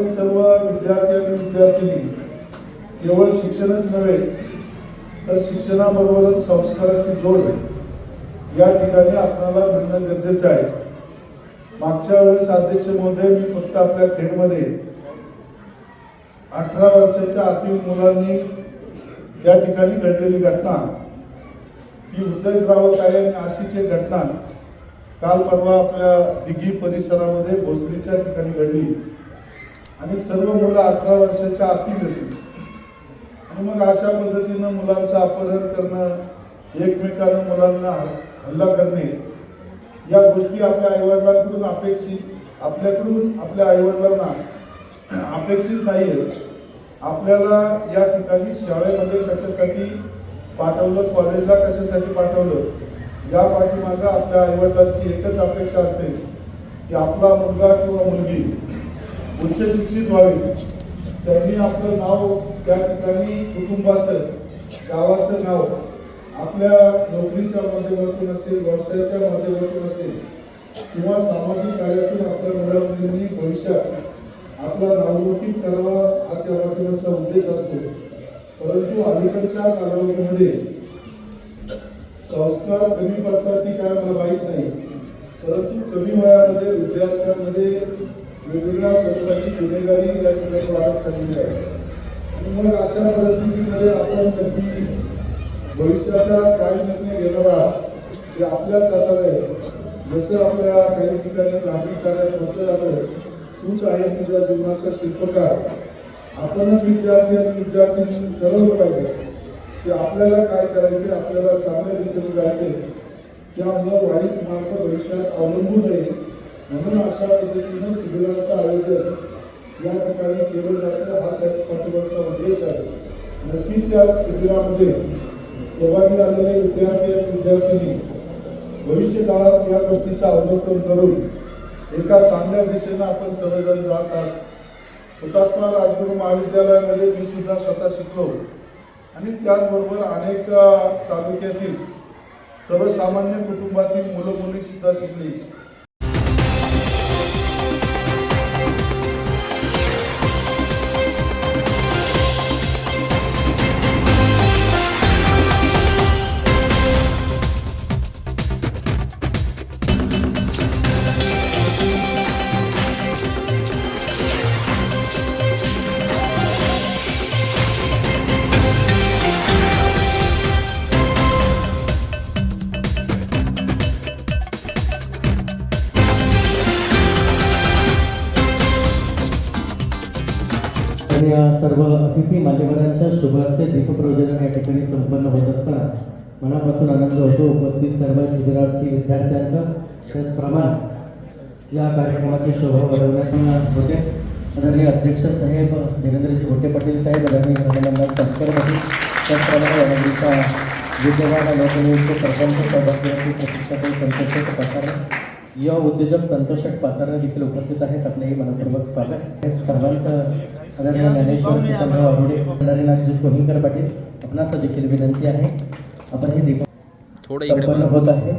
आपल्यातील सर्व विद्यार्थी आणि विद्यार्थिनी केवळ शिक्षणच नव्हे तर शिक्षणाबरोबरच संस्काराची जोड या ठिकाणी आपल्याला मिळणं गरजेचं आहे. मागच्या वेळेस अध्यक्ष महोदय मी फक्त आपल्या खेडमध्ये अठरा वर्षाच्या आतील मुलांनी या ठिकाणी घडलेली घटना ही हृदयद्रावक आहे आणि अशीच घटना काल परवा आपल्या दिघी परिसरामध्ये भोसरीच्या ठिकाणी घडली. आणि सर्व मुलं अठरा वर्षाच्या आतील येतील आणि मग अशा पद्धतीनं मुलांचं अपहरण करणं एकमेकांना मुलांना हल्ला करणे या गोष्टी आपल्या आईवडिलांकडून अपेक्षित आपल्याकडून आपल्या आईवडिलांना अपेक्षित नाही आहेत आपल्याला या ठिकाणी शाळेमध्ये कशासाठी पाठवलं कॉलेजला कशासाठी पाठवलं या पाठीमागं आपल्या आईवडिलांची एकच अपेक्षा असते की आपला मुलगा किंवा मुलगी उच्च शिक्षित व्हावी. त्यांनी आपलं नाव त्या ठिकाणी कुटुंबाचं गावाचं नाव आपल्या नोकरीच्या माध्यमातून असेल व्यवसायाच्या माध्यमातून असेल किंवा सामाजिक कार्यातून आपल्या मुला मुलींनी भविष्यात आपला नावलौकिक करावा हा त्या माध्यमाचा उद्देश असतो. परंतु अलीकडच्या कालावधीमध्ये संस्कार कमी पडतात ती काय मला माहीत नाही. परंतु कमी वयामध्ये विद्यार्थ्यांमध्ये वेगवेगळ्या स्वरूपाची गुन्हेगारी या ठिकाणी वाढत चाललेली आहे. आणि मग अशा परिस्थितीमध्ये आपण नक्की भविष्याचा काय निर्णय घेणार आहात ते आपल्याच हातात आहे. जसं आपल्या काही ठिकाणी नागरिक कार्यात म्हटलं जातं तूच आहे तुझ्या जीवनाचा शिल्पकार. आपणच विद्यार्थी आणि विद्यार्थ्यांनी ठरवलं पाहिजे की आपल्याला काय करायचे आपल्याला चांगल्या दिशेने जायचे. त्यामुळं वाईट मार्ग भविष्यात अवलंबून नये म्हणून अशा पद्धतीनं शिबिराचं आयोजन या ठिकाणी केलं जातं. हा त्या पाठिंबाचा उद्देश आहे. नक्कीच या शिबिरामध्ये सहभागी झालेले विद्यार्थी आणि विद्यार्थिनी भविष्य काळात या गोष्टीचं अवलोकन करून एका चांगल्या दिशेनं आपण सर्वजण जात आहात. हुतात्मा राजगुरू महाविद्यालयामध्ये मी सुद्धा स्वतः शिकलो. आणि त्याचबरोबर अनेक तालुक्यातील सर्वसामान्य कुटुंबातील मुलं मुली सुद्धा शिकली. तर सर्व अतिथी मान्यवरांच्या शुभार्थ दीपप्रज्वलन या ठिकाणी संपन्न होत असताना मनापासून आनंद होतो. उपस्थित सर्व शिबिरार्थी विद्यार्थ्यांचा त्याचप्रमाणे या कार्यक्रमाची शोभा वाढवण्यात होते. आदरणीय अध्यक्ष साहेब देवेंद्रजी घोटे पाटील साहेब आदरणीय रमणंदन संस्कार पाटील त्याचप्रमाणे आदरणीचा विद्यमान लोकनियुक्त सरपंच सभागृहाचे प्रतिष्ठापन संतोष पाचार युवा उद्योजक संतोष पाचार देखील उपस्थित आहेत. आपलेही मनपूर्वक स्वागत. सर्वांचं आदरणीय ज्ञानेश्वर आरोडे कोहिंकर पाटील आपणास देखील विनंती आहे. आपण हे दीप थोडं इकडे संपन्न. होत आहे.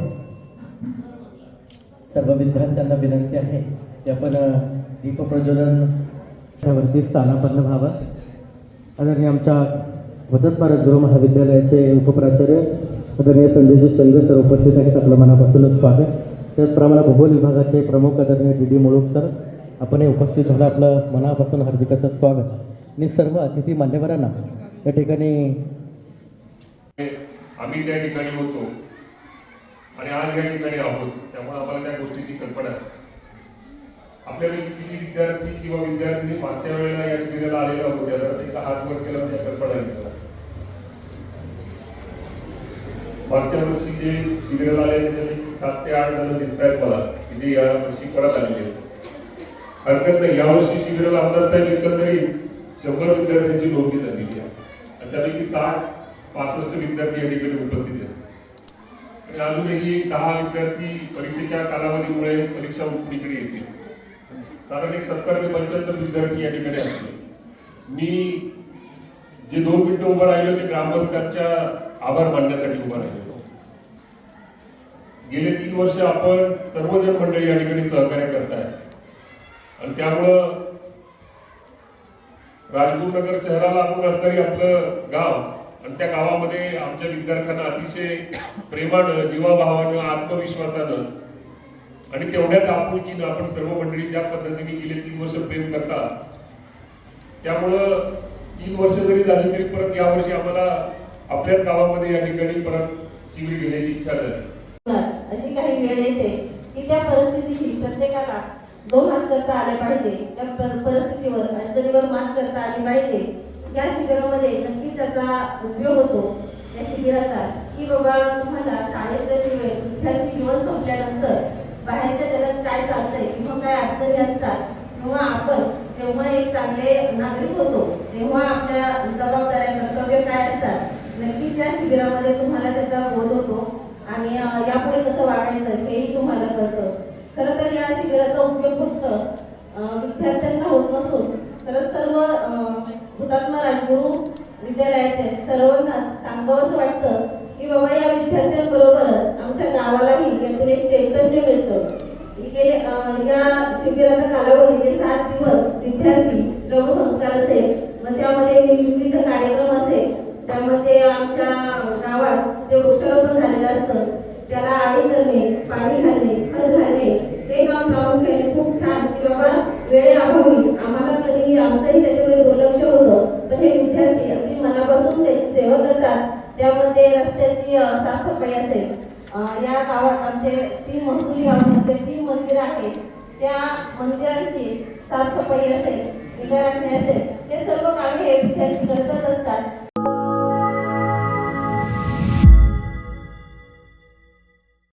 सर्व विद्यार्थ्यांना विनंती आहे की आपण अ, दीपप्रज्वलन वरती स्थानापन्न व्हावं. आदरणीय आमच्या वदत गुरु महाविद्यालयाचे उपप्राचार्य आदरणीय संजयजी शेंगे सर उपस्थित आहेत. आपलं मनापासूनच स्वागत. त्याचप्रमाणे भूगोल विभागाचे प्रमुख आदरणीय डी डी मुळूक सर आपणही उपस्थित झालं. आपलं मनापासून हार्दिकाचं स्वागत. आणि सर्व अतिथी मान्यवरांना या ठिकाणी आम्ही त्या ठिकाणी होतो आणि आज या ठिकाणी आहोत त्यामुळे आम्हाला त्या गोष्टीची कल्पना आहे. आपल्याला किती विद्यार्थी किंवा विद्यार्थी मागच्या वेळेला या शिबिराला आलेला होत्या तर असं हात वर केला म्हणजे कल्पना आहे मागच्या वर्षी जे शिबिराला आले सात ते आठ जण दिसत आहेत मला. की जे या वर्षी परत आलेले आहेत? हरकत नाही. यावर्षी शिबिराला आमदार साहेब एकंदरीत शंभर विद्यार्थ्यांची नोंदणी झालेली आहे. आणि त्यापैकी साठ पासष्ट विद्यार्थी या ठिकाणी उपस्थित आहेत. आणि अजूनही दहा विद्यार्थी परीक्षेच्या कालावधीमुळे परीक्षा उकडीकडे येतील. साधारण एक सत्तर ते पंच्याहत्तर विद्यार्थी या ठिकाणी असतील मी जे दोन मिनिटं उभं राहिलो ते ग्रामस्थांच्या आभार मानण्यासाठी उभं राहिलो. गेले तीन वर्ष आपण सर्वजण मंडळी या ठिकाणी सहकार्य करताय. आणि त्यामुळं राजगुरुनगर शहराला आपण असणारी आपलं गाव आणि त्या गावामध्ये आमच्या विद्यार्थ्यांना अतिशय प्रेमानं जीवाभावानं आत्मविश्वासानं आणि तेवढ्याच आपुलकीनं आपण सर्व मंडळी ज्या पद्धतीने गेले तीन वर्ष प्रेम करतात त्यामुळं तीन वर्ष जरी झाली तरी परत यावर्षी आम्हाला आपल्याच गावामध्ये या ठिकाणी परत शिबिर घेण्याची इच्छा झाली. अशी काही वेळ येते की त्या परिस्थितीशी प्रत्येकाला दोन हात करता आले पाहिजे. त्या पर- परिस्थितीवर अडचणीवर मात करता आली पाहिजे. या शिबिरामध्ये नक्कीच त्याचा उपयोग होतो. या शिबिराचा की बाबा तुम्हाला शाळेतले जे विद्यार्थी जीवन संपल्यानंतर बाहेरच्या जगात काय चालतंय किंवा काय अडचणी असतात किंवा आपण जेव्हा एक चांगले नागरिक होतो तेव्हा आपल्या जबाबदाऱ्या कर्तव्य काय असतात नक्कीच या शिबिरामध्ये तुम्हाला त्याचा बोध होतो. आणि यापुढे कसं वागायचं हेही तुम्हाला कळतं. खरं तर या शिबिराचा उपयोग फक्त विद्यार्थ्यांना होत नसून खरंच सर्व हुतात्मा राजगुरू विद्यालयाचे सर्वांनाच सांगावंसं वाटतं की बाबा या विद्यार्थ्यांबरोबरच आमच्या गावालाही यातून एक चैतन्य मिळतं. गेले या शिबिराचा कालावधी जे सात दिवस विद्यार्थी श्रमसंस्कार असेल मग त्यामध्ये विविध कार्यक्रम असेल त्यामध्ये आमच्या गावात जे वृक्षारोपण झालेलं असतं त्याला आळी करणे पाणी घालणे खत घालणे हे काम प्रामुख्याने खूप छान. की बाबा वेळेअभावी आम्हाला कधी आमचंही त्याच्याकडे दुर्लक्ष होतं पण हे विद्यार्थी अगदी मनापासून त्याची सेवा करतात. त्यामध्ये रस्त्याची साफसफाई असेल. या गावात आमचे तीन महसुली गावांमध्ये तीन मंदिरं आहेत त्या मंदिरांची साफसफाई असेल निगा राखणे असेल ते सर्व कामे हे विद्यार्थी करतच असतात.